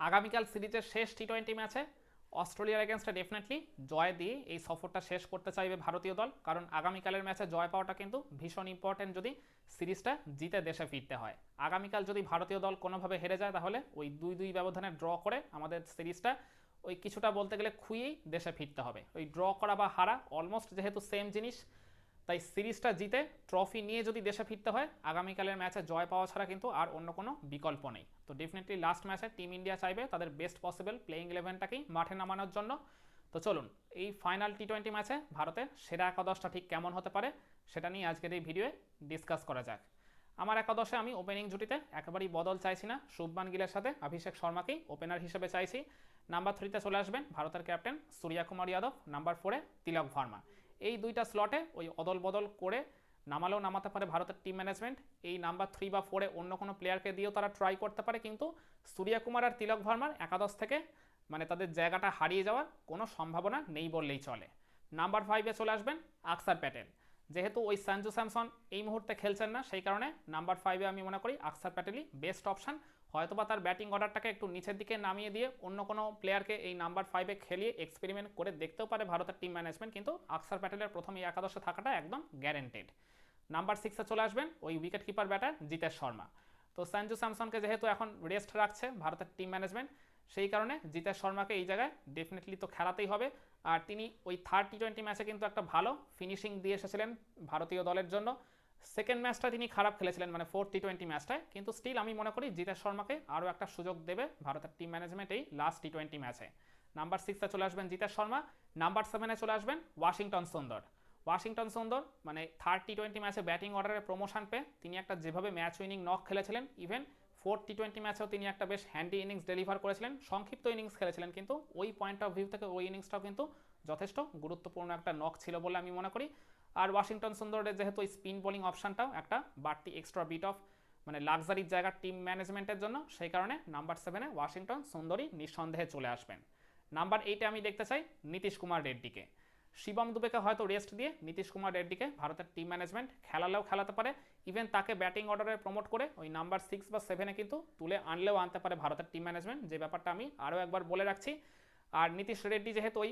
আগামীকাল সিরিজের শেষ টি টোয়েন্টি ম্যাচে অস্ট্রেলিয়ার এগেনস্টে ডেফিনেটলি জয় দিয়ে এই সফরটা শেষ করতে চাইবে ভারতীয় দল। কারণ আগামীকালের ম্যাচে জয় পাওয়াটা কিন্তু ভীষণ ইম্পর্টেন্ট যদি সিরিজটা জিতে দেশে ফিরতে হয়। আগামীকাল যদি ভারতীয় দল কোনোভাবে হেরে যায়, তাহলে ওই দুই দুই ব্যবধানে ড্র করে আমাদের সিরিজটা ওই কিছুটা বলতে গেলে খুইয়েই দেশে ফিরতে হবে। ওই ড্র করা বা হারা অলমোস্ট যেহেতু সেম জিনিস তাই সিরিজটা জিতে ট্রফি নিয়ে যদি দেশে ফিরতে হয়, আগামীকালের ম্যাচে জয় পাওয়া ছাড়া কিন্তু আর অন্য কোনো বিকল্প নেই। তো ডেফিনেটলি লাস্ট ম্যাচে টিম ইন্ডিয়া চাইবে তাদের বেস্ট পসিবল প্লেইং ইলেভেনটাকেই মাঠে নামানোর জন্য। তো চলুন, এই ফাইনাল টি টোয়েন্টি ম্যাচে ভারতের সেরা একাদশটা ঠিক কেমন হতে পারে সেটা নিয়ে আজকের এই ভিডিওয়ে ডিসকাস করা যাক। আমার একাদশে আমি ওপেনিং জুটিতে একেবারেই বদল চাইছি না। শুভমান গিলের সাথে অভিষেক শর্মাকেই ওপেনার হিসেবে চাইছি। নাম্বার থ্রিতে চলে আসবেন ভারতের ক্যাপ্টেন সূর্যা কুমার যাদব, নাম্বার ফোরে তিলক ভার্মা। এই দুইটা স্লটে ওই অদল বদল করে নামালেও নামাতে পারে ভারতের টিম ম্যানেজমেন্ট এই নাম্বার থ্রি বা ফোরে অন্য কোনো প্লেয়ারকে দিয়েও তারা ট্রাই করতে পারে। কিন্তু সূর্যা কুমার আর তিলক ভার্মার একাদশ থেকে মানে তাদের জায়গাটা হারিয়ে যাওয়ার কোনো সম্ভাবনা নেই বললেই চলে। নাম্বার ফাইভে চলে আসবেন আকসার প্যাটেল। যেহেতু ওই সঞ্জু স্যামসন এই মুহূর্তে খেলছেন না, সেই কারণে নাম্বার ফাইভে আমি মনে করি আকসার প্যাটেলই বেস্ট অপশান হয়তোবা তার ব্যাটিং অর্ডারটাকে একটু নিচের দিকে নামিয়ে দিয়ে অন্য কোনো প্লেয়ারকে এই নাম্বার ফাইভে খেলিয়ে এক্সপেরিমেন্ট করে দেখতেও পারে ভারতের টিম ম্যানেজমেন্ট কিন্তু আকসার প্যাটেলের প্রথম এই একাদশে থাকাটা একদম গ্যারেন্টেড নাম্বার সিক্সে চলে আসবেন ওই wicket keeper batter Jitesh Sharma. তো সঞ্জু স্যামসনকে যেহেতু এখন রেস্ট রাখছে ভারতের টিম ম্যানেজমেন্ট সেই কারণে জিতেশ শর্মাকে এই জায়গায় ডেফিনেটলি তো খেলাতেই হবে। আর তিনি ওই থার্ড টি টোয়েন্টি ম্যাচে কিন্তু একটা ভালো ফিনিশিং দিয়ে এসেছিলেন ভারতীয় দলের জন্য। সেকেন্ড ম্যাচটা তিনি খারাপ খেলেছিলেন মানে ফোর টি টোয়েন্টি ম্যাচটায় কিন্তু স্টিল আমি মনে করি জিতেশ শর্মাকে আরও একটা সুযোগ দেবে ভারতের টিম ম্যানেজমেন্ট এই লাস্ট টি টোয়েন্টি ম্যাচে নাম্বার সিক্সে চলে আসবেন জিতেশ শর্মা নাম্বার সেভেনে চলে আসবেন ওয়াশিংটন সুন্দর। ওয়াশিংটন সুন্দর মানে থার্ড টি টোয়েন্টি ম্যাচে ব্যাটিং অর্ডারে প্রমোশন পেয়ে তিনি একটা যেভাবে ম্যাচ উইনিং নক খেলেছিলেন ইভেন ফোর টি টোয়েন্টি ম্যাচেও তিনি একটা বেশ হ্যান্ডি ইনিংস ডেলিভার করেছিলেন, সংক্ষিপ্ত ইনিংস খেলেছিলেন, কিন্তু ওই পয়েন্ট অফ ভিউ থেকে ওই ইনিংসটাও কিন্তু যথেষ্ট গুরুত্বপূর্ণ একটা নক ছিল বলে আমি মনে করি। আর ওয়াশিংটন সুন্দরের যেহেতু স্পিন বোলিং অপশানটাও একটা বাড়তি এক্সট্রা বিট অফ মানে লাক্সারির জায়গা টিম ম্যানেজমেন্টের জন্য, সেই কারণে নাম্বার সেভেনে ওয়াশিংটন সুন্দরী নিঃসন্দেহে চলে আসবেন। নাম্বার এইটে আমি দেখতে চাই নীতিশ কুমার রেড্ডিকে। শিবম দুবেকে হয়তো রেস্ট দিয়ে নীতিশ কুমার রেড্ডিকে ভারতের টিম ম্যানেজমেন্ট খেলালেও খেলাতে পারে। ইভেন তাকে ব্যাটিং অর্ডারে প্রমোট করে ওই নাম্বার সিক্স বা সেভেনে কিন্তু তুলে আনলেও আনতে পারে ভারতের টিম ম্যানেজমেন্ট যে ব্যাপারটা আমি আরও একবার বলে রাখছি। আর নীতিশ রেড্ডি যেহেতু ওই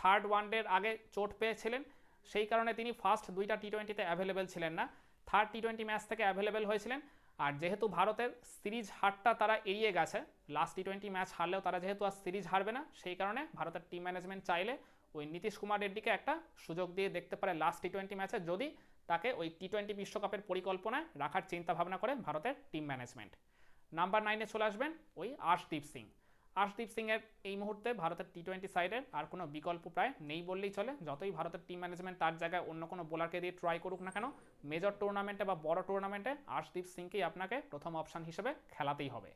থার্ড ওয়ানডের আগে চোট পেয়েছিলেন সেই কারণে তিনি ফার্স্ট দুইটা টি টোয়েন্টিতে অ্যাভেলেবেল ছিলেন না। থার্ড টি টোয়েন্টি ম্যাচ থেকে অ্যাভেলেবেল হয়েছিলেন। আর যেহেতু ভারতের সিরিজ হারটা তারা এড়িয়ে গেছে লাস্ট টি টোয়েন্টি ম্যাচ হারলেও তারা যেহেতু আর সিরিজ হারবে না, সেই কারণে ভারতের টিম ম্যানেজমেন্ট চাইলে ওই নীতিশ কুমার রেড্ডিকে একটা সুযোগ দিয়ে দেখতে পারে লাস্ট টি টোয়েন্টি ম্যাচে যদি তাকে ওই টি টোয়েন্টি বিশ্বকাপের পরিকল্পনায় রাখার চিন্তা ভাবনা করে ভারতের টিম ম্যানেজমেন্ট নাম্বার নাইনে চলে আসবেন ওই আশদীপ সিং। আশদীপ সিংয়ের এই মুহূর্তে ভারতের টি টোয়েন্টি সাইডের আর কোনো বিকল্প প্রায় নেই বললেই চলে। যতই ভারতের টিম ম্যানেজমেন্ট তার জায়গায় অন্য কোনো বোলারকে দিয়ে ট্রাই করুক না কেন মেজর টুর্নামেন্টে বা বড় টুর্নামেন্টে আশদীপ সিংকেই আপনাকে প্রথম অপশান হিসেবে খেলাতেই হবে।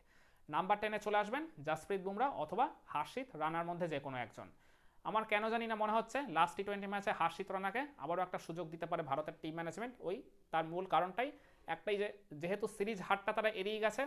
নাম্বার টেনে চলে আসবেন জাসপ্রীত বুমরা অথবা হার্ষিত রানার মধ্যে যে কোনো একজন। আমার কেন জানি না মনে হচ্ছে লাস্ট টি টোয়েন্টি ম্যাচে হার্ষিত রানাকে আবারও একটা সুযোগ দিতে পারে ভারতের টিম ম্যানেজমেন্ট ওই তার মূল কারণটাই একটাই যে, যেহেতু সিরিজ হারটা তারা এড়িয়ে গেছে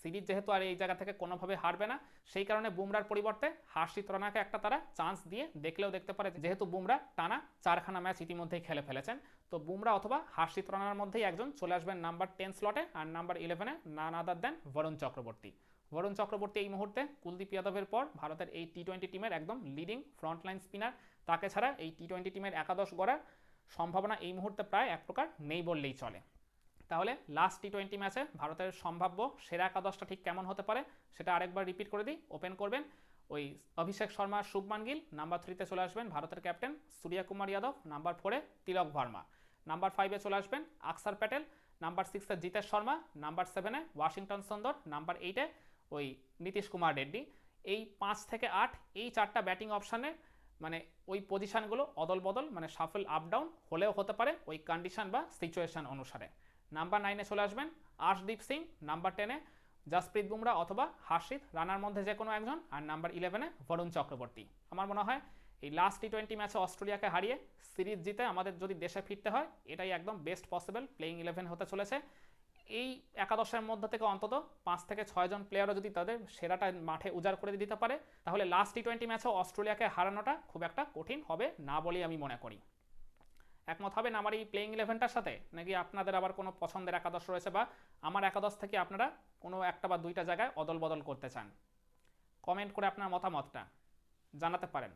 সিরিজ যেহেতু আর এই জায়গা থেকে কোনোভাবে হারবে না, সেই কারণে বুমরার পরিবর্তে হার্ষিত রানাকে একটা তারা চান্স দিয়ে দেখলেও দেখতে পারে যেহেতু বুমরা টানা চারখানা ম্যাচ ইতিমধ্যেই খেলে ফেলেছেন, তো বুমরা অথবা হার্ষিত রানার মধ্যেই একজন চলে আসবেন নাম্বার টেন স্লটে আর নাম্বার ইলেভেনে নান আদার দেন বরুণ চক্রবর্তী বরুণ চক্রবর্তী এই মুহূর্তে কুলদীপ যাদবের পর ভারতের এই টি টোয়েন্টি টিমের একদম লিডিং ফ্রন্টলাইন স্পিনার তাকে ছাড়া এই টি টোয়েন্টি টিমের একাদশ গড়ার সম্ভাবনা এই মুহূর্তে প্রায় এক প্রকার নেই বললেই চলে। তাহলে লাস্ট টি টোয়েন্টি ম্যাচে ভারতের সম্ভাব্য সেরা একাদশটা ঠিক কেমন হতে পারে সেটা আরেকবার রিপিট করে দিই ওপেন করবেন। ওই অভিষেক শর্মা, শুভমান গিল নাম্বার থ্রিতে চলে আসবেন ভারতের ক্যাপ্টেন সূর্যা কুমার যাদব নাম্বার ফোরে তিলক ভার্মা। নাম্বার ফাইভে চলে আসবেন আকসার প্যাটেল নাম্বার সিক্সে জিতেশ শর্মা নাম্বার সেভেনে ওয়াশিংটন সুন্দর নাম্বার এইটে ওই নীতিশ কুমার রেড্ডি। এই পাঁচ থেকে আট, এই চারটা ব্যাটিং অপশানে মানে ওই পজিশানগুলো অদল বদল মানে সাফল আপ ডাউন হলেও হতে পারে ওই কন্ডিশন বা সিচুয়েশন অনুসারে। নাম্বার নাইনে চলে আসবেন, আশদীপ সিং, নাম্বার টেনে জাসপ্রীত বুমরা অথবা হার্ষিত রানার মধ্যে যে কোনো একজন, আর নাম্বার ইলেভেনে বরুণ চক্রবর্তী। আমার মনে হয় এই লাস্ট টি টোয়েন্টি ম্যাচে অস্ট্রেলিয়াকে হারিয়ে সিরিজ জিতে আমাদের যদি দেশে ফিরতে হয়, এটাই একদম বেস্ট পসিবল প্লেইং ইলেভেন হতে চলেছে। এই একাদশের মধ্যে থেকে অন্তত পাঁচ থেকে ছয়জন প্লেয়ারও যদি তাদের সেরাটা মাঠে উজাড় করে দিতে পারে, তাহলে লাস্ট টি টোয়েন্টি ম্যাচেও অস্ট্রেলিয়াকে হারানোটা খুব একটা কঠিন হবে না বলেই আমি মনে করি। একমত হবেন আমার এই প্লেইং ইলেভেনটার সাথে? নাকি আপনাদের আবার কোনো পছন্দের একাদশ রয়েছে বা আমার একাদশ থেকে আপনারা কোনো একটা বা দুইটা জায়গায় অদল বদল করতে চান? কমেন্ট করে আপনার মতামতটা জানাতে পারেন।